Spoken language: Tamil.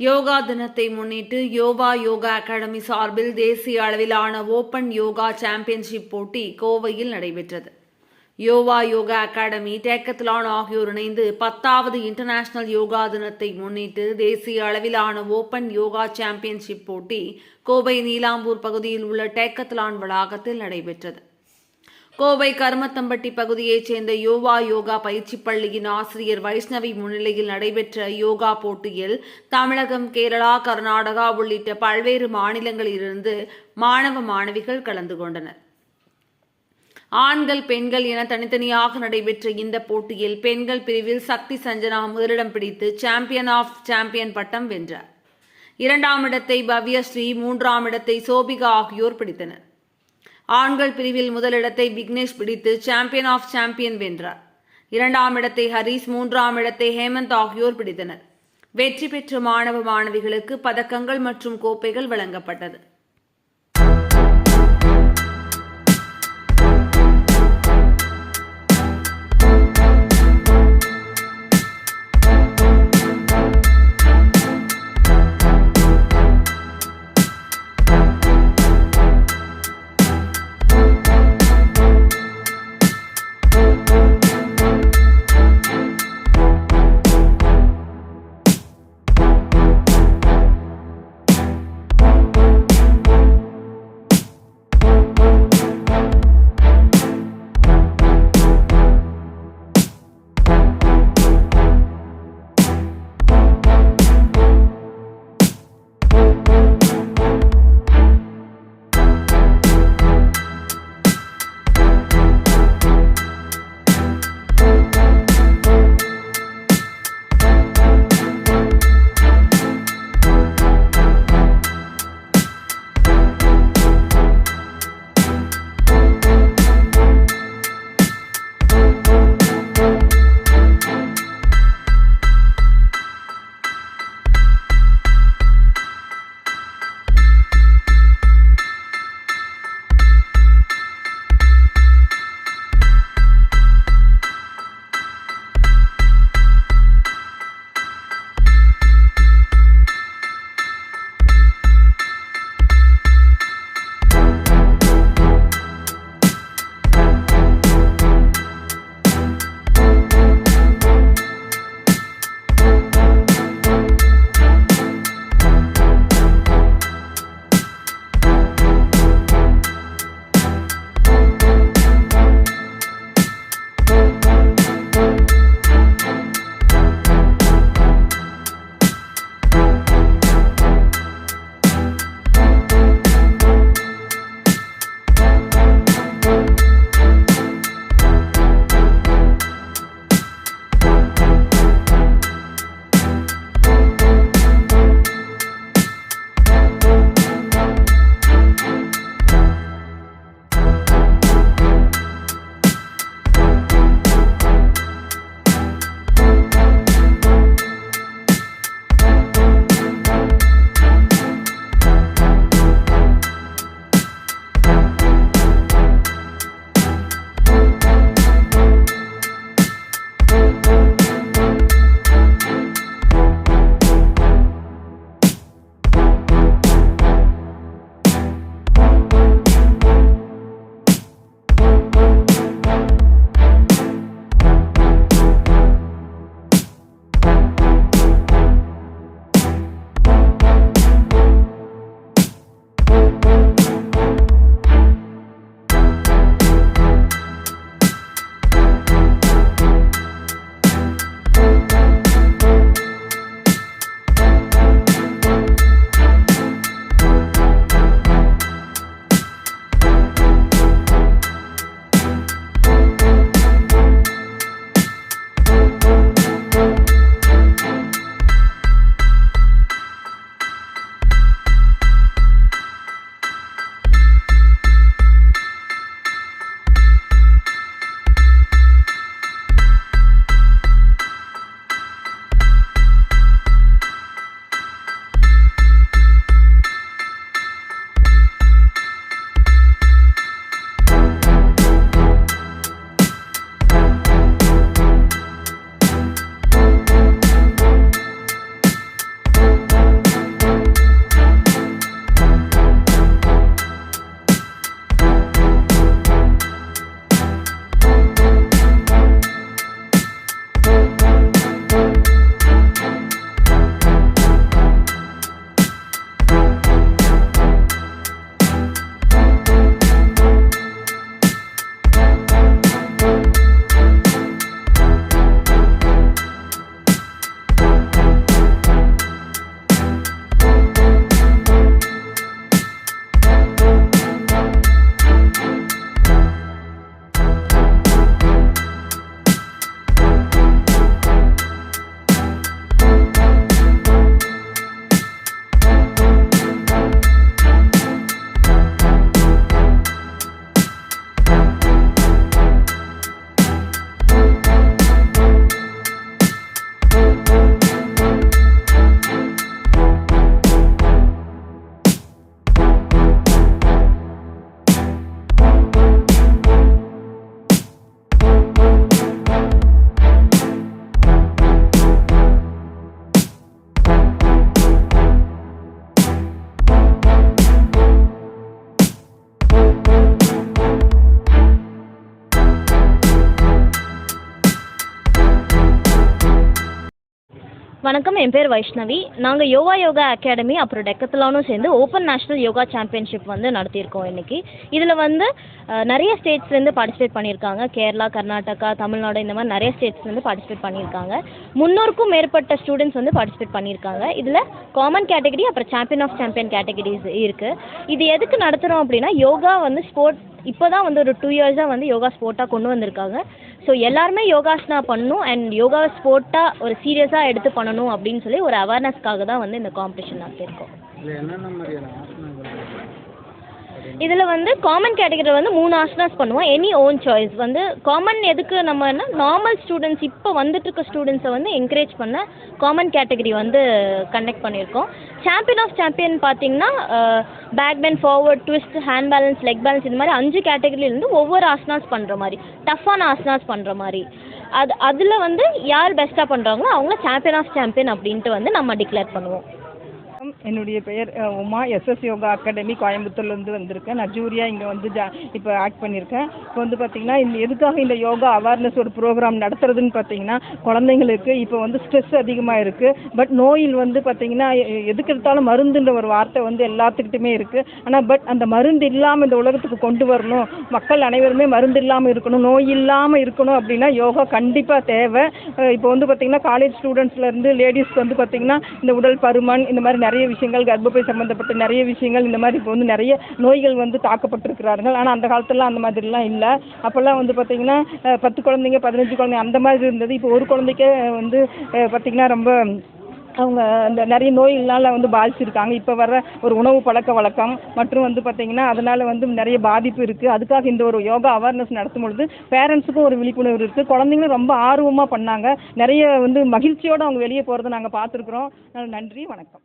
யோகா தினத்தை முன்னிட்டு யோகா யோகா அகாடமி சார்பில் தேசிய அளவிலான ஓபன் யோகா சாம்பியன்ஷிப் போட்டி கோவையில் நடைபெற்றது. யோகா யோகா அகாடமி டேக்கத்லான் ஆகியோர் இணைந்து பத்தாவது இன்டர்நேஷனல் யோகா தினத்தை முன்னிட்டு தேசிய அளவிலான ஓபன் யோகா சாம்பியன்ஷிப் போட்டி கோவை நீலாம்பூர் பகுதியில் உள்ள டேக்கத்லான் வளாகத்தில் நடைபெற்றது. கோவை கருமத்தம்பட்டி பகுதியைச் சேர்ந்த யோகா யோகா பயிற்சி பள்ளியின் ஆசிரியர் வைஷ்ணவி முன்னிலையில் நடைபெற்ற யோகா போட்டியில் தமிழகம் கேரளா கர்நாடகா உள்ளிட்ட பல்வேறு மாநிலங்களிலிருந்து மாணவ மாணவிகள் கலந்து கொண்டனர். ஆண்கள் பெண்கள் என தனித்தனியாக நடைபெற்ற இந்த போட்டியில் பெண்கள் பிரிவில் சக்தி சஞ்சனா முதலிடம் பிடித்து சாம்பியன் ஆஃப் சாம்பியன் பட்டம் வென்றார். இரண்டாம் இடத்தை பவ்யஸ்ரீ மூன்றாம் இடத்தை சோபிகா ஆகியோர் பிடித்தனர். ஆண்கள் பிரிவில் முதலிடத்தை விக்னேஷ் பிடித்து சாம்பியன் ஆஃப் சாம்பியன் வென்றார். இரண்டாம் இடத்தை ஹரிஸ் மூன்றாம் இடத்தை ஹேமந்த் ஆகியோர் பிடித்தனர். வெற்றி பெற்ற மாணவ மாணவிகளுக்கு பதக்கங்கள் மற்றும் கோப்பைகள் வழங்கப்பட்டது. வணக்கம் என் பேர் வைஷ்ணவி. நாங்கள் யோகா யோகா அகாடமி அப்புறம் டெக்கத்லானும் சேர்ந்து ஓப்பன் நேஷ்னல் யோகா சாம்பியன்ஷிப் வந்து நடத்தியிருக்கோம் இன்னைக்கு. இதில் வந்து நிறைய ஸ்டேட்ஸ்லேருந்து பார்ட்டிசிபேட் பண்ணியிருக்காங்க. கேரளா கர்நாடகா தமிழ்நாடு இந்த மாதிரி நிறைய ஸ்டேட்ஸ்லேருந்து பார்ட்டிசிபேட் பண்ணியிருக்காங்க. முந்நூறுக்கும் மேற்பட்ட ஸ்டூடெண்ட்ஸ் வந்து பார்ட்டிசிபேட் பண்ணியிருக்காங்க. இதில் காமன் கேட்டகரி அப்புறம் சாம்பியன் ஆஃப் சாம்பியன் கேட்டகரிஸ் இருக்குது இது எதுக்கு நடத்துகிறோம் அப்படின்னா யோகா வந்து ஸ்போர்ட் இப்போ தான் வந்து ஒரு டூ இயர்ஸாக வந்து யோகா ஸ்போர்ட்டாக கொண்டு வந்திருக்காங்க. ஸோ எல்லாருமே யோகாசனா பண்ணணும் அண்ட் யோகா ஸ்போர்ட்டாக ஒரு சீரியஸாக எடுத்து பண்ணணும் அப்படின்னு சொல்லி ஒரு அவேர்னஸ்க்காக தான் வந்து இந்த காம்படிஷன் நடத்தியிருக்கோம் இதில் வந்து காமன் கேட்டகரியில் வந்து மூணு ஆசனாஸ் பண்ணுவோம். எனி ஓன் சாய்ஸ் வந்து காமன் எதுக்கு நம்மன்னா நார்மல் ஸ்டூடெண்ட்ஸ் இப்போ வந்துட்டு இருக்க ஸ்டூடெண்ட்ஸை வந்து என்கரேஜ் பண்ண காமன் கேட்டகரி வந்து கண்டக்ட் பண்ணியிருக்கோம். சாம்பியன் ஆஃப் சாம்பியன் பார்த்தீங்கன்னா back forward twist hand balance leg balance இந்த மாதிரி அஞ்சு கேட்டகரியிலேருந்து ஒவ்வொரு ஆசனாஸ் பண்ணுற மாதிரி டஃப்பான ஆசனாஸ் பண்ணுற மாதிரி. அது அதில் வந்து யார் பெஸ்ட்டாக பண்ணுறாங்களோ அவங்கள சாம்பியன் ஆஃப் சாம்பியன் அப்படின்ட்டு வந்து நம்ம டிக்ளேர் பண்ணுவோம். என்னுடைய பெயர் உமா. எஸ்எஸ் யோகா அகாடமி கோயம்புத்தூர்லேருந்து வந்திருக்கேன். நான் ஜூரியா இங்கே வந்து ஜா இப்போ ஆக்ட் பண்ணியிருக்கேன் இப்போ வந்து பார்த்தீங்கன்னா இந்த எதுக்காக இந்த யோகா அவேர்னஸ் ஒரு ப்ரோக்ராம் நடத்துறதுன்னு பார்த்தீங்கன்னா குழந்தைங்களுக்கு இப்போ வந்து ஸ்ட்ரெஸ் அதிகமாக இருக்குது பட் நோயில் வந்து பார்த்தீங்கன்னா எ- எதுக்கு எடுத்தாலும் மருந்துன்ற ஒரு வார்த்தை வந்து எல்லாத்துக்கிட்டுமே இருக்குது ஆனால் பட் அந்த மருந்து இல்லாமல் இந்த உலகத்துக்கு கொண்டு வரணும். மக்கள் அனைவருமே மருந்து இல்லாமல் இருக்கணும் நோய் இல்லாமல் இருக்கணும் அப்படின்னா யோகா கண்டிப்பாக தேவை. இப்போ வந்து பார்த்தீங்கன்னா காலேஜ் ஸ்டூடெண்ட்ஸ்லேருந்து லேடிஸ்க்கு வந்து பார்த்தீங்கன்னா இந்த உடல் பருமன் இந்த மாதிரி நிறைய விஷயங்கள் கர்ப்பப்பை சம்மந்தப்பட்ட நிறைய விஷயங்கள் இந்த மாதிரி இப்போ வந்து நிறைய நோய்கள் வந்து தாக்கப்பட்டிருக்கிறார்கள். ஆனால் அந்த காலத்துலலாம் அந்த மாதிரிலாம் இல்லை. அப்போல்லாம் வந்து பார்த்தீங்கன்னா பத்து குழந்தைங்க பதினஞ்சு குழந்தைங்க அந்த மாதிரி இருந்தது. இப்போ ஒரு குழந்தைக்கே வந்து பார்த்திங்கன்னா பார்த்தீங்கன்னா ரொம்ப அவங்க அந்த நிறைய நோய்களால் வந்து பாதிச்சிருக்காங்க. இப்போ வர ஒரு உணவு பழக்க வழக்கம் மற்றும் வந்து பார்த்திங்கன்னா அதனால் வந்து நிறைய பாதிப்பு இருக்குது அதுக்காக இந்த ஒரு யோகா அவேர்னஸ் நடத்தும் பொழுது பேரண்ட்ஸுக்கும் ஒரு விழிப்புணர்வு இருக்குது குழந்தைங்களும் ரொம்ப ஆர்வமாக பண்ணாங்க. நிறைய வந்து மகிழ்ச்சியோடு அவங்க வெளியே போகிறத நாங்கள் பார்த்துருக்குறோம். நன்றி வணக்கம்.